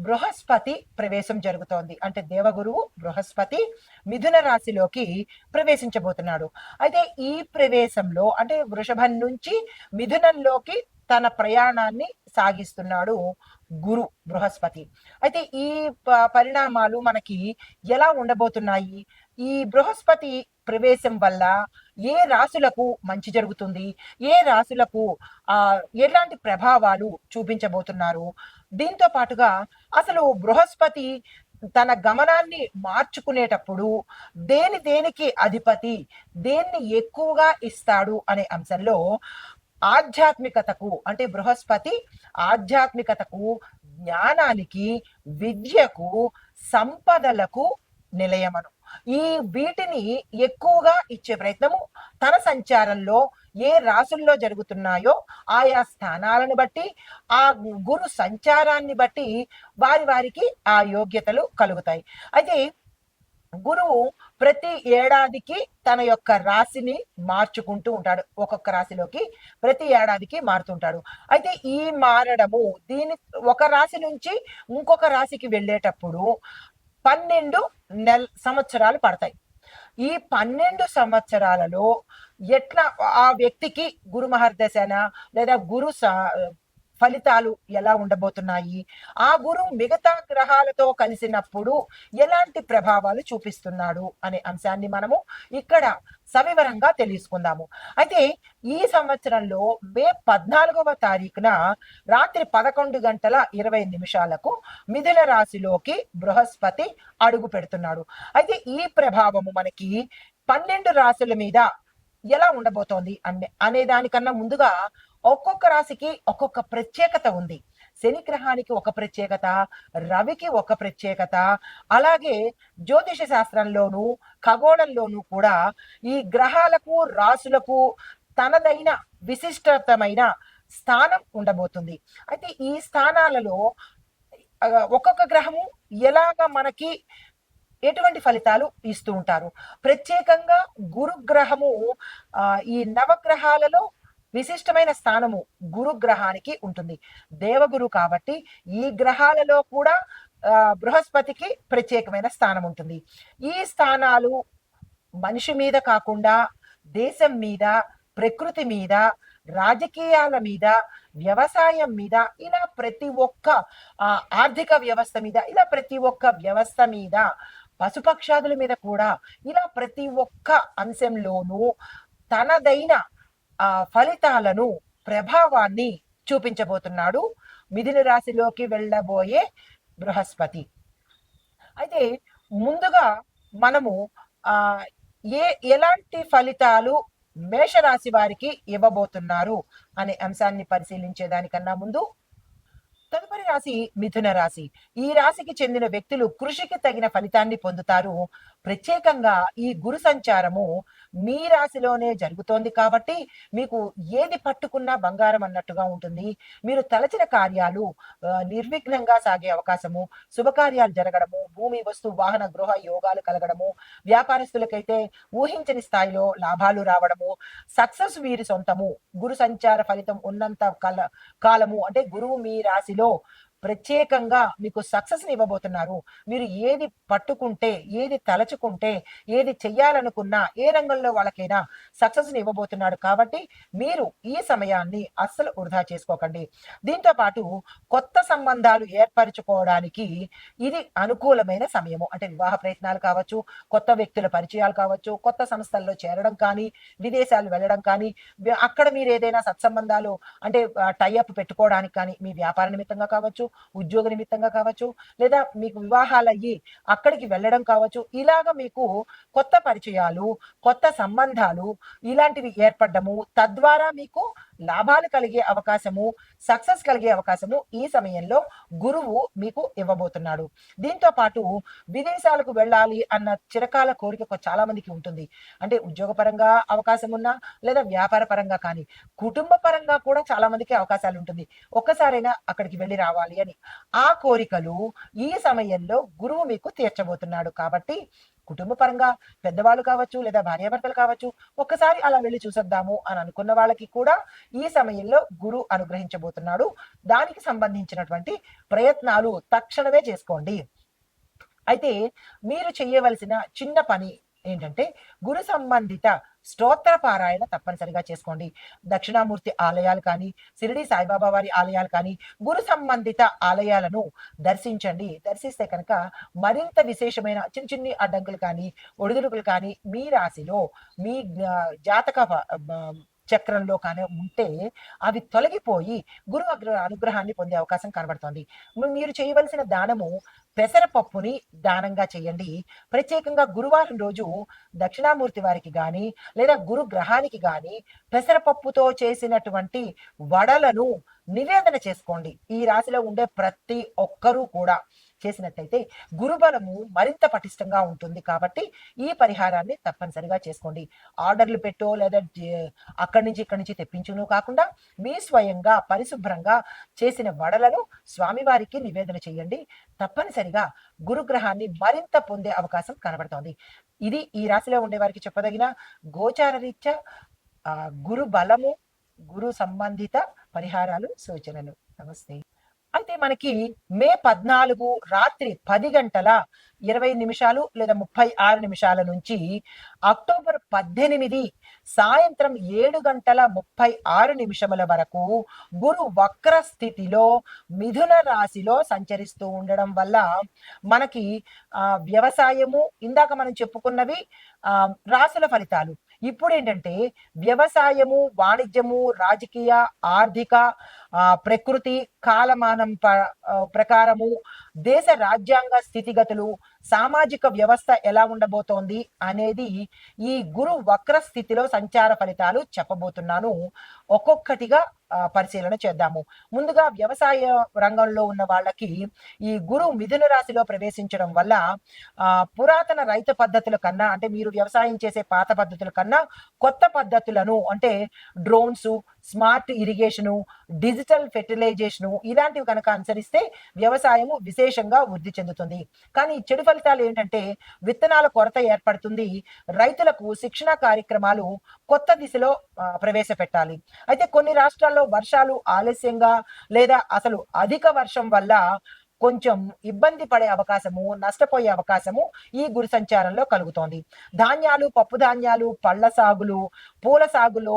బృహస్పతి ప్రవేశం జరుగుతోంది. అంటే దేవగురువు బృహస్పతి మిథున రాశిలోకి ప్రవేశించబోతున్నాడు. అయితే ఈ ప్రవేశంలో అంటే వృషభం నుంచి మిథునంలోకి తన ప్రయాణాన్ని సాగిస్తున్నాడు గురు బృహస్పతి. అయితే ఈ ప- పరిణామాలు మనకి ఎలా ఉండబోతున్నాయి? ఈ బృహస్పతి ప్రవేశం వల్ల ఏ రాశులకు మంచి జరుగుతుంది? ఏ రాశులకు ఆ ఎలాంటి ప్రభావాలు చూపించబోతున్నారు? దీంతో పాటుగా అసలు బృహస్పతి తన గమనాన్ని మార్చుకునేటప్పుడు దేని దేనికి అధిపతి దేన్ని ఎక్కువగా ఇస్తాడు అనే అంశంలో ఆధ్యాత్మికతకు అంటే బృహస్పతి ఆధ్యాత్మికతకు జ్ఞానానికి విద్యకు సంపదలకు నిలయమను. ఈ వీటిని ఎక్కువగా ఇచ్చే ప్రయత్నము తన సంచారంలో ఏ రాసుల్లో జరుగుతున్నాయో ఆయా స్థానాలను బట్టి ఆ గురు సంచారాన్ని బట్టి వారి వారికి ఆ యోగ్యతలు కలుగుతాయి. అయితే గురువు ప్రతి ఏడాదికి తన యొక్క రాశిని మార్చుకుంటూ ఉంటాడు. ఒక్కొక్క రాశిలోకి ప్రతి ఏడాదికి మారుతుంటాడు అయితే ఈ మారడము దీని ఒక రాశి నుంచి ఇంకొక రాశికి వెళ్ళేటప్పుడు పన్నెండు నెల సంవత్సరాలు పడతాయి. ఈ పన్నెండు సంవత్సరాలలో ఎట్లా ఆ వ్యక్తికి గురు మహర్దశన లేదా గురు ఫలితాలు ఎలా ఉండబోతున్నాయి? ఆ గురువు మిగతా గ్రహాలతో కలిసినప్పుడు ఎలాంటి ప్రభావాలు చూపిస్తున్నాడు అనే అంశాన్ని మనము ఇక్కడ సవివరంగా తెలుసుకుందాము. అయితే ఈ సంవత్సరంలో మే పద్నాలుగవ తారీఖున రాత్రి పదకొండు గంటల ఇరవై నిమిషాలకు మిథుల రాశిలోకి బృహస్పతి అడుగు పెడుతున్నాడు. అయితే ఈ ప్రభావము మనకి పన్నెండు రాశుల మీద ఎలా ఉండబోతోంది అనే అనే దానికన్నా ముందుగా ఒక్కొక్క రాశికి ఒక్కొక్క ప్రత్యేకత ఉంది. శని గ్రహానికి ఒక ప్రత్యేకత రవికి ఒక ప్రత్యేకత అలాగే జ్యోతిష శాస్త్రంలోను ఖగోళంలోనూ కూడా ఈ గ్రహాలకు రాసులకు తనదైన విశిష్టతమైన స్థానం ఉండబోతుంది. అయితే ఈ స్థానాలలో ఒక్కొక్క గ్రహము ఎలాగ మనకి ఎటువంటి ఫలితాలు ఇస్తూ ఉంటారు? ప్రత్యేకంగా గురుగ్రహము ఈ నవగ్రహాలలో విశిష్టమైన స్థానము గురుగ్రహానికి ఉంటుంది. దేవగురు కాబట్టి ఈ గ్రహాలలో కూడా బృహస్పతికి ప్రత్యేకమైన స్థానం ఉంటుంది. ఈ స్థానాలు మనిషి మీద కాకుండా దేశం మీద ప్రకృతి మీద రాజకీయాల మీద వ్యవసాయం మీద ఇలా ప్రతి ఒక్క ఆర్థిక వ్యవస్థ మీద ఇలా ప్రతి ఒక్క వ్యవస్థ మీద పశుపక్షాదుల మీద కూడా ఇలా ప్రతి ఒక్క అంశంలోనూ తనదైన ఆ ఫలితాలను ప్రభావాన్ని చూపించబోతున్నాడు. మిథున రాశిలోకి వెళ్ళబోయే బృహస్పతి. అయితే ముందుగా మనము ఆ ఏ ఎలాంటి ఫలితాలు మేషరాశి వారికి ఇవ్వబోతున్నారు అనే అంశాన్ని పరిశీలించే దానికన్నా ముందు తదుపరి రాశి మిథున రాశి. ఈ రాశికి చెందిన వ్యక్తులు కృషికి తగిన ఫలితాన్ని పొందుతారు. ప్రత్యేకంగా ఈ గురు సంచారము మీ రాశిలోనే జరుగుతోంది కాబట్టి మీకు ఏది పట్టుకున్నా బంగారం అన్నట్టుగా ఉంటుంది. మీరు తలచిన కార్యాలు నిర్విఘ్నంగా సాగే అవకాశము శుభకార్యాలు జరగడము భూమి వస్తు వాహన గృహ యోగాలు కలగడము వ్యాపారస్తులకైతే ఊహించని స్థాయిలో లాభాలు రావడము సక్సెస్ వీరి సొంతము గురు సంచార ఫలితం ఉన్నంత కాల కాలము అంటే గురువు మీ రాశిలో ప్రత్యేకంగా మీకు సక్సెస్ ఇవ్వబోతున్నారు. మీరు ఏది పట్టుకుంటే ఏది తలచుకుంటే ఏది చెయ్యాలనుకున్నా ఏ రంగంలో వాళ్ళకైనా సక్సెస్ ఇవ్వబోతున్నాడు కాబట్టి మీరు ఈ సమయాన్ని అస్సలు వృధా చేసుకోకండి. దీంతో పాటు కొత్త సంబంధాలు ఏర్పరచుకోవడానికి ఇది అనుకూలమైన సమయము. అంటే వివాహ ప్రయత్నాలు కావచ్చు కొత్త వ్యక్తుల పరిచయాలు కావచ్చు కొత్త సంస్థల్లో చేరడం కానీ విదేశాలు వెళ్ళడం కానీ అక్కడ మీరు ఏదైనా సత్సంబంధాలు అంటే టైఅప్ పెట్టుకోవడానికి కానీ మీ వ్యాపార నిమిత్తంగా కావచ్చు ఉద్యోగ నిమిత్తంగా కావచ్చు లేదా మీకు వివాహాలు అయ్యి అక్కడికి వెళ్ళడం కావచ్చు ఇలాగ మీకు కొత్త పరిచయాలు కొత్త సంబంధాలు ఇలాంటివి ఏర్పడము తద్వారా మీకు లాభాలు కలిగే అవకాశము సక్సెస్ కలిగే అవకాశము ఈ సమయంలో గురువు మీకు ఇవ్వబోతున్నాడు. దీంతో పాటు విదేశాలకు వెళ్ళాలి అన్న చిరకాల కోరిక చాలా మందికి ఉంటుంది. అంటే ఉద్యోగపరంగా అవకాశం ఉన్నా లేదా వ్యాపార పరంగా కానీ కుటుంబ పరంగా కూడా చాలా మందికి అవకాశాలు ఉంటుంది. ఒక్కసారైనా అక్కడికి వెళ్ళి రావాలి అని ఆ కోరికలు ఈ సమయంలో గురువు మీకు తీర్చబోతున్నాడు కాబట్టి కుటుంబ పరంగా పెద్దవాళ్ళు కావచ్చు లేదా భార్యాభర్తలు కావచ్చు ఒక్కసారి అలా వెళ్ళి చూసొద్దాము అని అనుకున్న వాళ్ళకి కూడా ఈ సమయంలో గురు అనుగ్రహించబోతున్నాడు. దానికి సంబంధించినటువంటి ప్రయత్నాలు తక్షణమే చేసుకోండి. అయితే మీరు చేయవలసిన చిన్న పని ఏంటంటే గురు సంబంధిత స్తోత్ర పారాయణ తప్పనిసరిగా చేసుకోండి. దక్షిణామూర్తి ఆలయాలు కానీ సిరిడి సాయిబాబా వారి ఆలయాలు కానీ గురు సంబంధిత ఆలయాలను దర్శించండి. దర్శిస్తే కనుక మరింత విశేషమైన చిన్న చిన్ని అడ్డంకులు కానీ ఒడిదుడుకులు కానీ మీ రాశిలో మీ జాతక చక్రంలో కానీ ఉంటే అవి తొలగిపోయి గురు అగ్ర అనుగ్రహాన్ని పొందే అవకాశం కనబడుతోంది. మీరు చేయవలసిన దానము పెసరపప్పుని దానంగా చేయండి. ప్రత్యేకంగా గురువారం రోజు దక్షిణామూర్తి వారికి కానీ లేదా గురు గ్రహానికి కానీ పెసరపప్పుతో చేసినటువంటి వడలను నివేదన చేసుకోండి. ఈ రాశిలో ఉండే ప్రతి ఒక్కరూ కూడా. చేసినట్టయితే గురుబలము మరింత పటిష్టంగా ఉంటుంది కాబట్టి ఈ పరిహారాన్ని తప్పనిసరిగా చేసుకోండి. ఆర్డర్లు పెట్టో లేదా అక్కడి నుంచి ఇక్కడి నుంచి తెప్పించును కాకుండా మీ స్వయంగా పరిశుభ్రంగా చేసిన వడలను స్వామివారికి నివేదన చేయండి. తప్పనిసరిగా గురుగ్రహాన్ని మరింత పొందే అవకాశం కనబడుతోంది. ఇది ఈ రాశిలో ఉండే వారికి చెప్పదగిన గోచార రీత్యా గురు బలము గురు సంబంధిత పరిహారాలు సూచనలు. నమస్తే. అయితే మనకి మే పద్నాలుగు రాత్రి పది గంటల ఇరవై నిమిషాలు లేదా ముప్పై ఆరు నిమిషాల నుంచి అక్టోబర్ పద్దెనిమిది సాయంత్రం ఏడు గంటల ముప్పై ఆరు నిమిషముల వరకు గురు వక్ర స్థితిలో మిథున రాశిలో సంచరిస్తూ ఉండడం వల్ల మనకి ఆ వ్యవసాయము ఇందాక మనం చెప్పుకున్నవి ఆ రాశుల ఫలితాలు. ఇప్పుడు ఏంటంటే వ్యవసాయము వాణిజ్యము రాజకీయ ఆర్థిక ఆ, ప్రకృతి కాలమానం ప- ప్రకారము దేశ రాజ్యాంగ స్థితిగతులు సామాజిక వ్యవస్థ ఎలా ఉండబోతోంది అనేది ఈ గురు వక్ర స్థితిలో సంచార ఫలితాలు చెప్పబోతున్నాను. ఒక్కొక్కటిగా పరిశీలన చేద్దాము. ముందుగా వ్యవసాయ రంగంలో ఉన్న వాళ్ళకి ఈ గురు మిథున రాశిలో ప్రవేశించడం వల్ల పురాతన రైతు పద్ధతుల కన్నా అంటే మీరు వ్యవసాయం చేసే పాత పద్ధతుల కన్నా కొత్త పద్ధతులను అంటే drones smart irrigation digital fertilization ఇలాంటివి కనుక అనుసరిస్తే వ్యవసాయము విశేషంగా వృద్ధి చెందుతుంది. కానీ చెడు ఫలితాలు ఏంటంటే విత్తనాల కొరత ఏర్పడుతుంది. రైతులకు శిక్షణ కార్యక్రమాలు కొత్త దిశలో ప్రవేశపెట్టాలి. అయితే కొన్ని రాష్ట్రాల్లో వర్షాలు ఆలస్యంగా లేదా అసలు అధిక వర్షం వల్ల కొంచెం ఇబ్బంది పడే అవకాశము నష్టపోయే అవకాశము ఈ గురి సంచారంలో కలుగుతోంది. ధాన్యాలు పప్పు ధాన్యాలు పళ్ళ సాగులు పూల సాగులో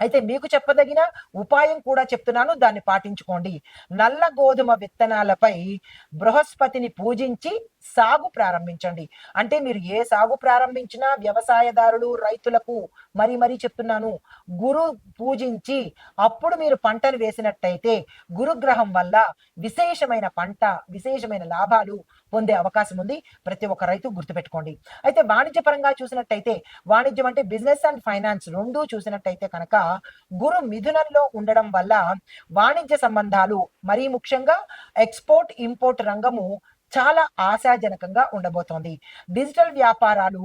అయితే మీకు చెప్పదగిన ఉపాయం కూడా చెప్తున్నాను దాన్ని పాటించుకోండి. నల్ల గోధుమ విత్తనాలపై బృహస్పతిని పూజించి సాగు ప్రారంభించండి. అంటే మీరు ఏ సాగు ప్రారంభించినా వ్యవసాయదారులు రైతులకు మరి మరీ చెప్తున్నాను. గురు పూజించి అప్పుడు మీరు పంటను వేసినట్టయితే గురుగ్రహం వల్ల విశేషమైన పంట విశేషమైన లాభాలు పొందే అవకాశం ఉంది. ప్రతి ఒక్క రైతు గుర్తుపెట్టుకోండి. అయితే వాణిజ్య పరంగా చూసినట్టయితే వాణిజ్యం అంటే బిజినెస్ అండ్ ఫైనాన్స్ రెండూ చూసినట్టయితే కనుక గురు మిథునంలో ఉండడం వల్ల వాణిజ్య సంబంధాలు మరీ ముఖ్యంగా ఎక్స్పోర్ట్ ఇంపోర్ట్ రంగము చాలా ఆశాజనకంగా ఉండబోతోంది. డిజిటల్ వ్యాపారాలు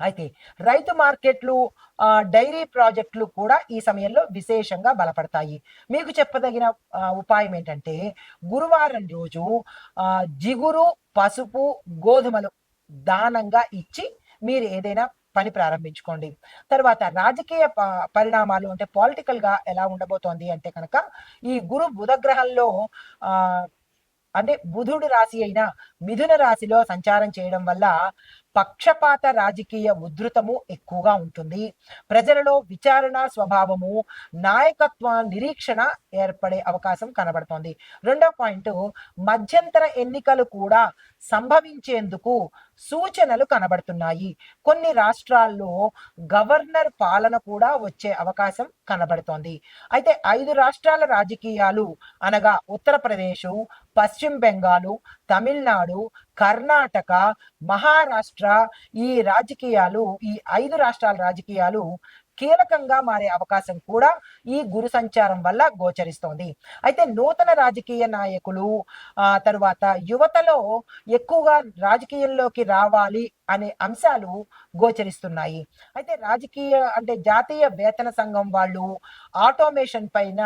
అయితే రైతు మార్కెట్లు డైరీ ప్రాజెక్టులు కూడా ఈ సమయంలో విశేషంగా బలపడతాయి. మీకు చెప్పదగిన ఉపాయం ఏంటంటే గురువారం రోజు జిగురు పసుపు గోధుమలు దానంగా ఇచ్చి మీరు ఏదైనా పని ప్రారంభించుకోండి. తర్వాత రాజకీయ ప- పరిణామాలు అంటే పాలిటికల్గా ఎలా ఉండబోతోంది అంటే కనుక ఈ గురు బుధగ్రహంలో అంటే బుధుడు రాశి అయిన మిథున రాశిలో సంచారం చేయడం వల్ల పక్షపాత రాజకీయ ఉధృతము ఎక్కువగా ఉంటుంది. ప్రజలలో విచారణ స్వభావము నాయకత్వ నిరీక్షణ ఏర్పడే అవకాశం కనబడుతోంది. రెండో పాయింట్ మధ్యంతర ఎన్నికలు కూడా సంభవించేందుకు సూచనలు కనబడుతున్నాయి. కొన్ని రాష్ట్రాల్లో గవర్నర్ పాలన కూడా వచ్చే అవకాశం కనబడుతోంది. అయితే ఐదు రాష్ట్రాల రాజకీయాలు అనగా ఉత్తరప్రదేశ్ పశ్చిమ బెంగాలు తమిళనాడు కర్ణాటక మహారాష్ట్ర ఈ రాజకీయాలు ఈ ఐదు రాష్ట్రాల రాజకీయాలు కీలకంగా మారే అవకాశం కూడా ఈ గురు సంచారం వల్ల గోచరిస్తోంది. అయితే నూతన రాజకీయ నాయకులు ఆ తరువాత యువతలో ఎక్కువగా రాజకీయంలోకి రావాలి అనే అంశాలు గోచరిస్తున్నాయి. అయితే రాజకీయ అంటే జాతీయ వేతన సంఘం వాళ్ళు ఆటోమేషన్ పైన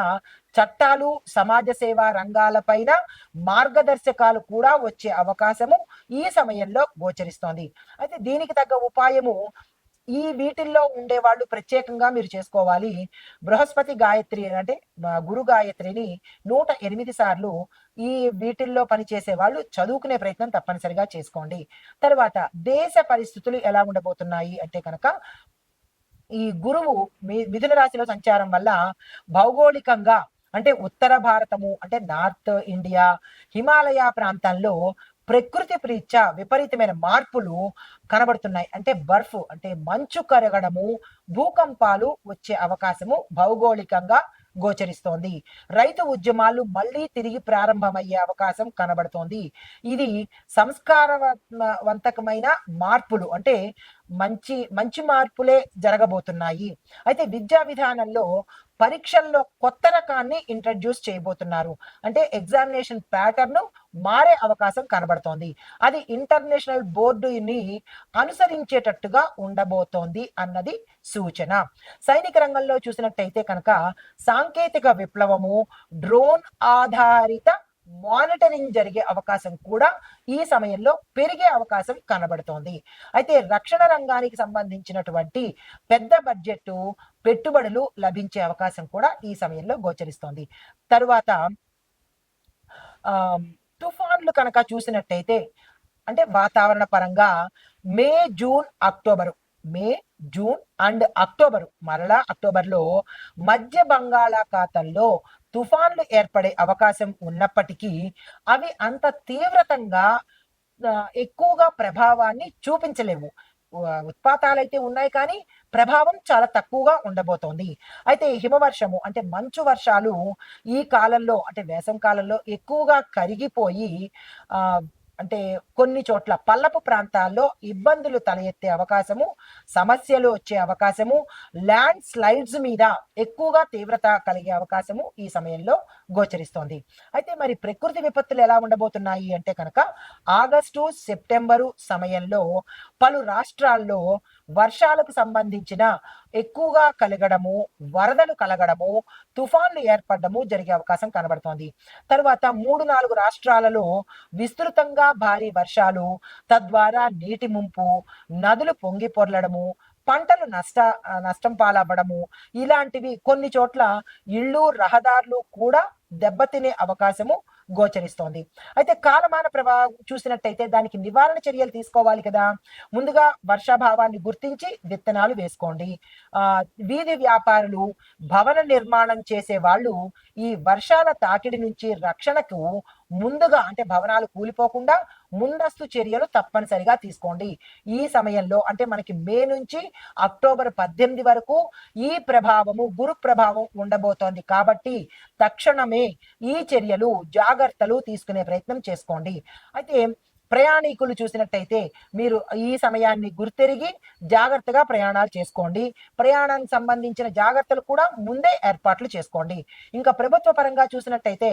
చట్టాలు సమాజ సేవా రంగాల పైన మార్గదర్శకాలు కూడా వచ్చే అవకాశము ఈ సమయంలో గోచరిస్తోంది. అయితే దీనికి తగ్గ ఉపాయము ఈ వీటిల్లో ఉండే వాళ్ళు ప్రత్యేకంగా మీరు చేసుకోవాలి. బృహస్పతి గాయత్రి అంటే గురు గాయత్రిని నూట ఎనిమిది సార్లు ఈ వీటిల్లో పనిచేసే వాళ్ళు చదువుకునే ప్రయత్నం తప్పనిసరిగా చేసుకోండి. తర్వాత దేశ పరిస్థితులు ఎలా ఉండబోతున్నాయి అంటే కనుక ఈ గురువు మిథున రాశిలో సంచారం వల్ల భౌగోళికంగా అంటే ఉత్తర భారతము అంటే నార్త్ ఇండియా హిమాలయ ప్రాంతాల్లో ప్రకృతి ప్రీత్యా విపరీతమైన మార్పులు కనబడుతున్నాయి. అంటే బర్ఫ్ అంటే మంచు కరగడము భూకంపాలు వచ్చే అవకాశము భౌగోళికంగా గోచరిస్తోంది. రైతు ఉద్యమాలు మళ్ళీ తిరిగి ప్రారంభమయ్యే అవకాశం కనబడుతోంది. ఇది సంస్కారవంతకమైన మార్పులు అంటే మంచి మంచి మార్పులే జరగబోతున్నాయి. అయితే విద్యా విధానంలో పరీక్షల్లో కొత్త రకాన్ని ఇంట్రడ్యూస్ చేయబోతున్నారు. అంటే ఎగ్జామినేషన్ ప్యాటర్న్ మారే అవకాశం కనబడుతోంది. అది ఇంటర్నేషనల్ బోర్డుని అనుసరించేటట్టుగా ఉండబోతోంది అన్నది సూచన. సైనిక రంగంలో చూసినట్టయితే కనుక సాంకేతిక విప్లవము డ్రోన్ ఆధారిత మానిటరింగ్ జరిగే అవకాశం కూడా ఈ సమయంలో పెరిగే అవకాశం కనబడుతోంది. అయితే రక్షణ రంగానికి సంబంధించినటువంటి పెద్ద బడ్జెట్ పెట్టుబడులు లభించే అవకాశం కూడా ఈ సమయంలో గోచరిస్తోంది. తరువాత ఆ తుఫాన్లు కనుక చూసినట్టయితే అంటే వాతావరణ పరంగా May June October May June and October మరలా అక్టోబర్లో మధ్య బంగాళాఖాతంలో తుఫాన్లు ఏర్పడే అవకాశం ఉన్నప్పటికీ అవి అంత తీవ్రతంగా ఎక్కువగా ప్రభావాన్ని చూపించలేవు. ఉత్పాతాలైతే ఉన్నాయి కానీ ప్రభావం చాలా తక్కువగా ఉండబోతోంది. అయితే హిమవర్షము అంటే మంచు వర్షాలు ఈ కాలంలో అంటే వేసం కాలంలో ఎక్కువగా కరిగిపోయి ఆ అంటే కొన్ని చోట్ల పల్లపు ప్రాంతాల్లో ఇబ్బందులు తల ఎత్తే అవకాశము సమస్యలు వచ్చే అవకాశము ల్యాండ్ స్లైడ్స్ మీద ఎక్కువగా తీవ్రత కలిగే అవకాశము ఈ సమయంలో గోచరిస్తోంది. అయితే మరి ప్రకృతి విపత్తులు ఎలా ఉండబోతున్నాయి అంటే కనుక ఆగస్టు సెప్టెంబరు సమయంలో పలు రాష్ట్రాల్లో వర్షాలకు సంబంధించిన ఎక్కువగా కలగడము వరదలు కలగడము తుఫాన్లు ఏర్పడము జరిగే అవకాశం కనబడుతోంది. తర్వాత మూడు నాలుగు రాష్ట్రాలలో విస్తృతంగా భారీ వర్షాలు తద్వారా నీటి ముంపు నదులు పొంగి పొర్లడము పంటలు నష్ట నష్టం పాలవ్వడము ఇలాంటివి కొన్ని చోట్ల ఇళ్ళు రహదారులు కూడా దెబ్బతినే అవకాశము గోచరిస్తోంది. అయితే కాలమాన ప్రభావం చూసినట్టయితే దానికి నివారణ చర్యలు తీసుకోవాలి కదా. ముందుగా వర్షాభావాన్ని గుర్తించి విత్తనాలు వేసుకోండి. ఆ వీధి వ్యాపారులు భవన నిర్మాణం చేసే వాళ్ళు ఈ వర్షాల తాకిడి నుంచి రక్షణకు ముందుగా అంటే భవనాలు కూలిపోకుండా ముందస్తు చర్యలు తప్పనిసరిగా తీసుకోండి. ఈ సమయంలో అంటే మనకి మే నుంచి అక్టోబర్ పద్దెనిమిది వరకు ఈ ప్రభావము గురు ప్రభావం ఉండబోతోంది. కాబట్టి తక్షణమే ఈ చర్యలు జాగ్రత్తలు తీసుకునే ప్రయత్నం చేసుకోండి. అయితే ప్రయాణికులు చూసినట్టయితే మీరు ఈ సమయాన్ని గుర్తెరిగి జాగ్రత్తగా ప్రయాణాలు చేసుకోండి. ప్రయాణానికి సంబంధించిన జాగ్రత్తలు కూడా ముందే ఏర్పాట్లు చేసుకోండి. ఇంకా ప్రభుత్వ పరంగా చూసినట్టయితే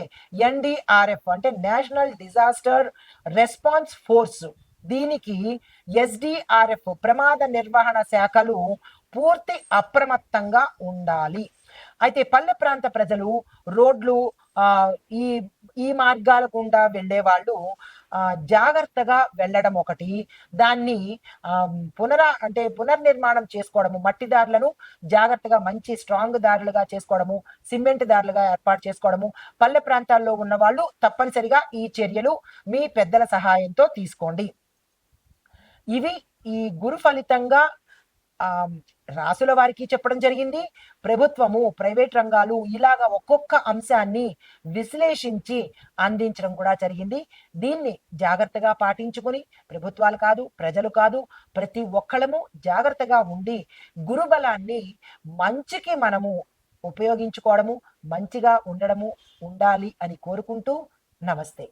ఎన్డీఆర్ఎఫ్ అంటే నేషనల్ డిజాస్టర్ రెస్పాన్స్ ఫోర్స్ దీనికి ఎస్డిఆర్ఎఫ్ ప్రమాద నిర్వహణ శాఖలు పూర్తి అప్రమత్తంగా ఉండాలి. అయితే పల్లె ప్రాంత ప్రజలు రోడ్లు ఈ ఈ మార్గాల గుండా వెళ్ళే వాళ్ళు జాగ్రత్తగా వెళ్ళడం ఒకటి. దాన్ని పునరా అంటే పునర్నిర్మాణం చేసుకోవడము మట్టి దారులను జాగ్రత్తగా మంచి స్ట్రాంగ్ దారులుగా చేసుకోవడము సిమెంట్ దారులుగా ఏర్పాటు చేసుకోవడము పల్లె ప్రాంతాల్లో ఉన్న వాళ్ళు తప్పనిసరిగా ఈ చర్యలు మీ పెద్దల సహాయంతో తీసుకోండి. ఇవి ఈ గురు ఫలితంగా రాసుల వారికి చెప్పడం జరిగింది. ప్రభుత్వము ప్రైవేట్ రంగాలు ఇలాగా ఒక్కొక్క అంశాన్ని విశ్లేషించి అందించడం కూడా జరిగింది. దీన్ని జాగ్రత్తగా పాటించుకుని ప్రభుత్వాలు కాదు ప్రజలు కాదు ప్రతి ఒక్కళ్ళము జాగ్రత్తగా ఉండి గురుబలాన్ని మంచికి మనము ఉపయోగించుకోవడము మంచిగా ఉండడము ఉండాలి అని కోరుకుంటూ నమస్తే.